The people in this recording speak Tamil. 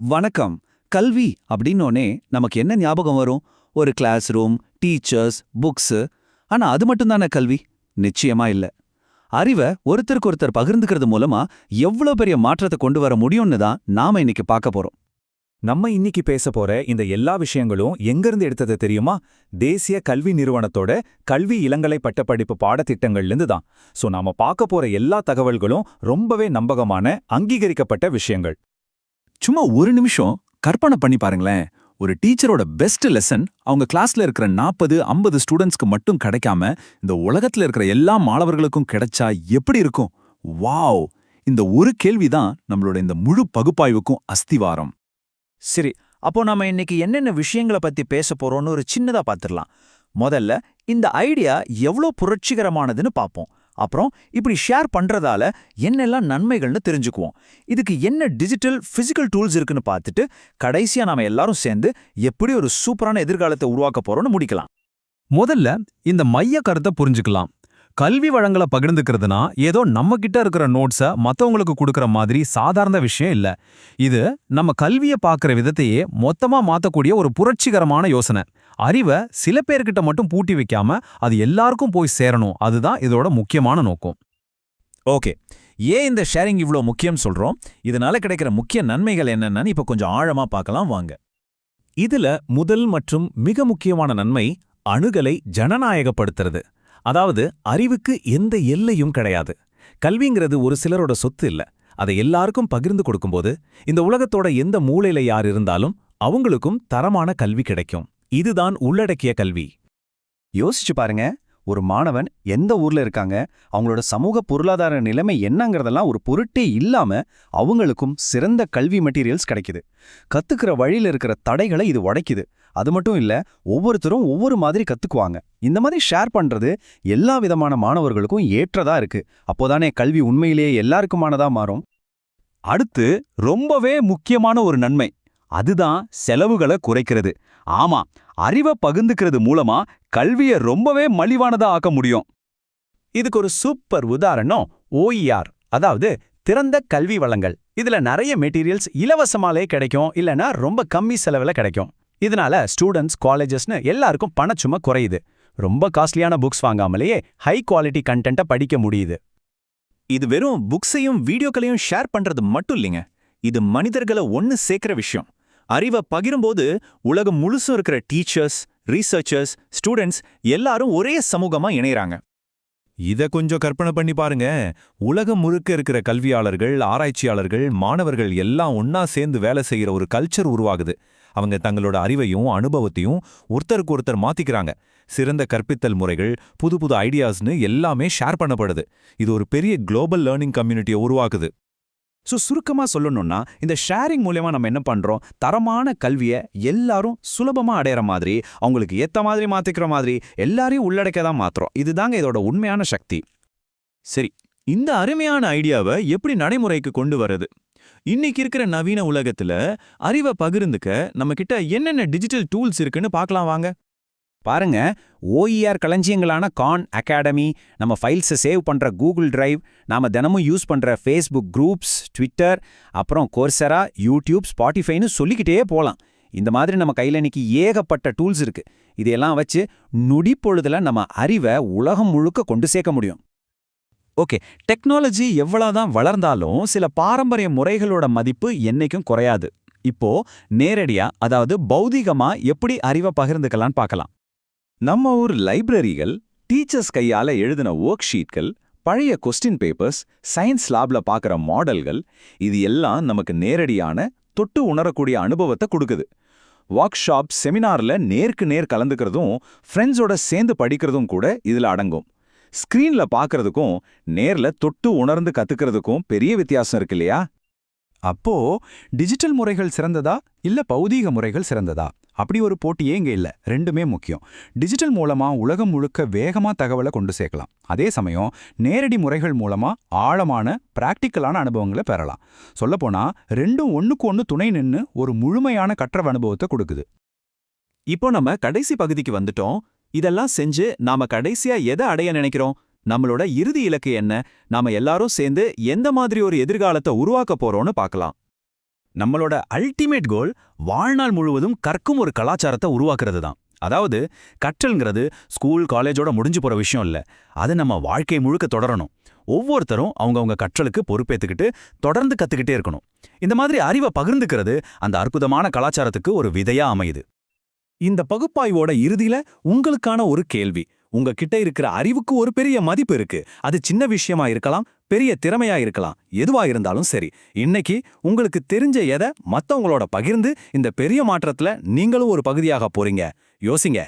வணக்கம். கல்வி அப்படின்னோனே நமக்கு என்ன ஞாபகம் வரும்? ஒரு கிளாஸ் ரூம் டீச்சர்ஸ் புக்ஸ் ஆனா அது மட்டும்தானே கல்வி? நிச்சயமா இல்ல. அறிவை ஒருத்தருக்கு ஒருத்தர் பகிர்ந்துக்கிறது மூலமா எவ்வளோ பெரிய மாற்றத்தை கொண்டு வர முடியும்னு தான் நாம இன்னைக்கு பார்க்க போறோம். நம்ம இன்னைக்கு பேச போற இந்த எல்லா விஷயங்களும் எங்கிருந்து எடுத்தது தெரியுமா? தேசிய கல்வி நிறுவனத்தோட கல்வி இளங்கலை பட்டப்படிப்பு பாடத்திட்டங்கள்லேருந்து தான். சோ நாம பார்க்க போற எல்லா தகவல்களும் ரொம்பவே நம்பகமான அங்கீகரிக்கப்பட்ட விஷயங்கள். சும்மா ஒரு நிமிஷம் கற்பனை பண்ணி பாருங்களேன். ஒரு டீச்சரோட பெஸ்ட் லெசன் அவங்க கிளாஸ்ல இருக்கிற நாற்பது ஐம்பது ஸ்டூடெண்ட்ஸ்க்கு மட்டும் கிடைக்காம இந்த உலகத்துல இருக்கிற எல்லா மாணவர்களுக்கும் கிடைச்சா எப்படி இருக்கும்? வாவ் இந்த ஒரு கேள்விதான் நம்மளோட இந்த முழு பகுப்பாய்வுக்கும் அஸ்திவாரம். சரி அப்போ நாம இன்னைக்கு என்னென்ன விஷயங்களை பத்தி பேச போறோம்னு ஒரு சின்னதா பாத்துடலாம். முதல்ல இந்த ஐடியா எவ்வளோ புரட்சிகரமானதுன்னு பார்ப்போம் அப்புறம் இப்படி ஷேர் பண்றதால என்னெல்லாம் நன்மைகள்னு தெரிஞ்சுக்குவோம். இதுக்கு என்ன டிஜிட்டல் ஃபிசிக்கல் டூல்ஸ் இருக்குன்னு பார்த்துட்டு கடைசியா நாம எல்லாரும் சேர்ந்து எப்படி ஒரு சூப்பரான எதிர்காலத்தை உருவாக்க போறோம்னு முடிக்கலாம். முதல்ல இந்த மைய கருத்தை புரிஞ்சுக்கலாம். கல்வி வளங்களை பகிர்ந்துக்கிறதுனா ஏதோ நம்ம கிட்ட இருக்கிற நோட்ஸை மத்தவங்களுக்கு கொடுக்குற மாதிரி சாதாரண விஷயம் இல்ல. இது நம்ம கல்வியை பார்க்குற விதத்தையே மொத்தமா மாத்தக்கூடிய ஒரு புரட்சிகரமான யோசனை. அறிவை சில பேர்கிட்ட மட்டும் பூட்டி வைக்காம அது எல்லாருக்கும் போய் சேரணும். அதுதான் இதோட முக்கியமான நோக்கம். ஓகே. ஏன் இந்த ஷேரிங் இவ்வளோ முக்கியம் சொல்றோம்? இதனால கிடைக்கிற முக்கிய நன்மைகள் என்னென்னு இப்போ கொஞ்சம் ஆழமா பார்க்கலாம் வாங்க. இதுல முதல் மற்றும் மிக முக்கியமான நன்மை அணுகலை ஜனநாயகப்படுத்துறது. அதாவது அறிவுக்கு எந்த எல்லையும் கிடையாது. கல்விங்கிறது ஒரு சிலரோட சொத்து இல்ல. அதை எல்லாருக்கும் பகிர்ந்து கொடுக்கும்போது இந்த உலகத்தோட எந்த மூளையில யார் இருந்தாலும் அவங்களுக்கும் தரமான கல்வி கிடைக்கும். இதுதான் உள்ளடக்கிய கல்வி. யோசிச்சு பாருங்க. ஒரு மாணவன் எந்த ஊர்ல இருக்காங்க அவங்களோட சமூக பொருளாதார நிலைமை என்னங்கிறதெல்லாம் ஒரு பொருட்டே இல்லாம அவங்களுக்கும் சிறந்த கல்வி மெட்டீரியல்ஸ் கிடைக்குது. கத்துக்கிற வழியில இருக்கிற தடைகளை இது உடைக்குது. அது மட்டும் இல்ல ஒவ்வொருத்தரும் ஒவ்வொரு மாதிரி கத்துக்குவாங்க. இந்த மாதிரி ஷேர் பண்றது எல்லா விதமான மாணவர்களுக்கும் ஏற்றதா இருக்கு. அப்போதானே கல்வி உண்மையிலேயே எல்லாருக்குமானதா மாறும். அடுத்து ரொம்பவே முக்கியமான ஒரு நன்மை. அதுதான் செலவுகளை குறைக்கிறது. ஆமா அறிவை பகிர்ந்துக்கிறது மூலமா கல்வியை ரொம்பவே மலிவானதா ஆக்க முடியும். இதுக்கு ஒரு சூப்பர் உதாரணம் ஓஇஆர் அதாவது திறந்த கல்வி வளங்கள். இதுல நிறைய மெட்டீரியல்ஸ் இலவசமாலே கிடைக்கும் இல்லனா ரொம்ப கம்மி செலவுல கிடைக்கும். இதனால ஸ்டூடெண்ட்ஸ் காலேஜஸ்னு எல்லாருக்கும் பணச்சுமை குறையுது. ரொம்ப காஸ்ட்லியான புக்ஸ் வாங்காமலேயே ஹை குவாலிட்டி கண்டென்ட்டை படிக்க முடியுது. இது வெறும் புக்ஸையும் வீடியோக்களையும் ஷேர் பண்றது மட்டும் இல்லைங்க. இது மனிதர்களை ஒன்னு சேர்க்கிற விஷயம். அறிவை பகிரும்போது உலகம் முழுசும் இருக்கிற டீச்சர்ஸ் ரீசர்ச்சர்ஸ் ஸ்டூடெண்ட்ஸ் எல்லாரும் ஒரே சமூகமா இணையறாங்க. இத கொஞ்சம் கற்பனை பண்ணி பாருங்க. உலகம் முழுக்க இருக்கிற கல்வியாளர்கள் ஆராய்ச்சியாளர்கள் மாணவர்கள் எல்லாம் ஒன்னா சேர்ந்து வேலை செய்யற ஒரு கல்ச்சர் உருவாகுது. அவங்க தங்களோட அறிவையும் அனுபவத்தையும் ஒருத்தருக்கு ஒருத்தர் மாத்திக்கிறாங்க. சிறந்த கற்பித்தல் முறைகள் புது புது ஐடியாஸ்னு எல்லாமே ஷேர் பண்ணப்படுது. இது ஒரு பெரிய குளோபல் லேர்னிங் கம்யூனிட்டியை உருவாக்குது. ஸோ சுருக்கமா சொல்லணும்னா இந்த ஷேரிங் மூலயமா நம்ம என்ன பண்றோம்? தரமான கல்வியை எல்லாரும் சுலபமா அடையிற மாதிரி அவங்களுக்கு ஏத்த மாதிரி மாத்திக்கிற மாதிரி எல்லாரையும் உள்ளடக்க தான் மாத்துறோம். இதுதாங்க இதோட உண்மையான சக்தி. சரி இந்த அருமையான ஐடியாவை எப்படி நடைமுறைக்கு கொண்டு வர்றது? இன்னைக்கு இருக்கிற நவீன உலகத்துல அறிவை பகிர்ந்துக்க நம்ம கிட்ட என்னென்ன டிஜிட்டல் டூல்ஸ் இருக்குன்னு பார்க்கலாம் வாங்க. பாருங்க ஓஇஆர் களஞ்சியங்களான கான் அகாடமி நம்ம ஃபைல்ஸை சேவ் பண்ற கூகுள் டிரைவ் நாம தினமும் யூஸ் பண்ற ஃபேஸ்புக் குரூப்ஸ் ட்விட்டர் அப்புறம் கோர்சரா யூடியூப் ஸ்பாட்டிஃபைன்னு சொல்லிக்கிட்டே போலாம். இந்த மாதிரி நம்ம கையில இன்னைக்கு ஏகப்பட்ட டூல்ஸ் இருக்கு. இதையெல்லாம் வச்சு நொடிப்பொழுதுல நம்ம அறிவை உலகம் முழுக்க கொண்டு சேர்க்க முடியும். ஓகே. டெக்னாலஜி எவ்வளவுதான் வளர்ந்தாலும் சில பாரம்பரிய முறைகளோட மதிப்பு என்னைக்கும் குறையாது. இப்போ நேரடியா அதாவது பௌதிகமா எப்படி அறிவை பகிர்ந்துக்கலாம்னு பார்க்கலாம். நம்ம ஊர் லைப்ரரிகள் டீச்சர்ஸ் கையால எழுதின ஒர்க் ஷீட்கள் பழைய கொஸ்டின் பேப்பர்ஸ் சயின்ஸ் லேப்ல பார்க்குற மாடல்கள் இது எல்லாம் நமக்கு நேரடியான தொட்டு உணரக்கூடிய அனுபவத்தை கொடுக்குது. ஒர்க் ஷாப் செமினார்ல நேருக்கு நேர் கலந்துக்கிறதும் ஃப்ரெண்ட்ஸோட சேர்ந்து படிக்கிறதும் கூட இதுல அடங்கும். ஸ்கிரீன்ல பார்க்கறதுக்கும் நேர்ல தொட்டு உணர்ந்து கத்துக்கிறதுக்கும் பெரிய வித்தியாசம் இருக்கு இல்லையா? அப்போ டிஜிட்டல் முறைகள் சிறந்ததா? இல்ல பௌதீக முறைகள் சிறந்ததா? அப்படி ஒரு போட்டியே இங்க இல்ல. ரெண்டுமே முக்கியம். டிஜிட்டல் மூலமா உலகம் முழுக்க வேகமா தகவலை கொண்டு சேர்க்கலாம். அதே சமயம் நேரடி முறைகள் மூலமா ஆழமான பிராக்டிக்கலான அனுபவங்களை பெறலாம். சொல்லப்போனா ரெண்டும் ஒன்றுக்கு ஒன்று துணை நின்னு ஒரு முழுமையான கற்றவ அனுபவத்தை கொடுக்குது. இப்போ நம்ம கடைசி பகுதிக்கு வந்துட்டோம். இதெல்லாம் செஞ்சு நாம கடைசியா எதை அடைய நினைக்கிறோம்? நம்மளோட இறுதி இலக்கு என்ன? நாம எல்லாரும் சேர்ந்து எந்த மாதிரி ஒரு எதிர்காலத்தை உருவாக்க போறோம்னு பார்க்கலாம். நம்மளோட அல்டிமேட் கோல் வாழ்நாள் முழுவதும் கற்கும் ஒரு கலாச்சாரத்தை உருவாக்குறது தான். அதாவது கற்றல்ங்கிறது ஸ்கூல் காலேஜோட முடிஞ்சு போற விஷயம் இல்ல. அது நம்ம வாழ்க்கை முழுக்க தொடரணும். ஒவ்வொருத்தரும் அவங்கவுங்க கற்றலுக்கு பொறுப்பேத்துக்கிட்டு தொடர்ந்து கத்துக்கிட்டே இருக்கணும். இந்த மாதிரி அறிவை பகிர்ந்துக்கிறது அந்த அற்புதமான கலாச்சாரத்துக்கு ஒரு விதையா அமையுது. இந்த பகுப்பாய்வோட இறுதியில உங்களுக்கான ஒரு கேள்வி. உங்ககிட்ட இருக்கிற அறிவுக்கு ஒரு பெரிய மதிப்பு இருக்கு. அது சின்ன விஷயமா இருக்கலாம் பெரிய திறமையா இருக்கலாம். எதுவா இருந்தாலும் சரி. இன்னைக்கு உங்களுக்கு தெரிஞ்ச எதை மத்தவங்களோட பகிர்ந்து இந்த பெரிய மாற்றத்துல நீங்களும் ஒரு பகுதியாக போறீங்க. யோசிங்க.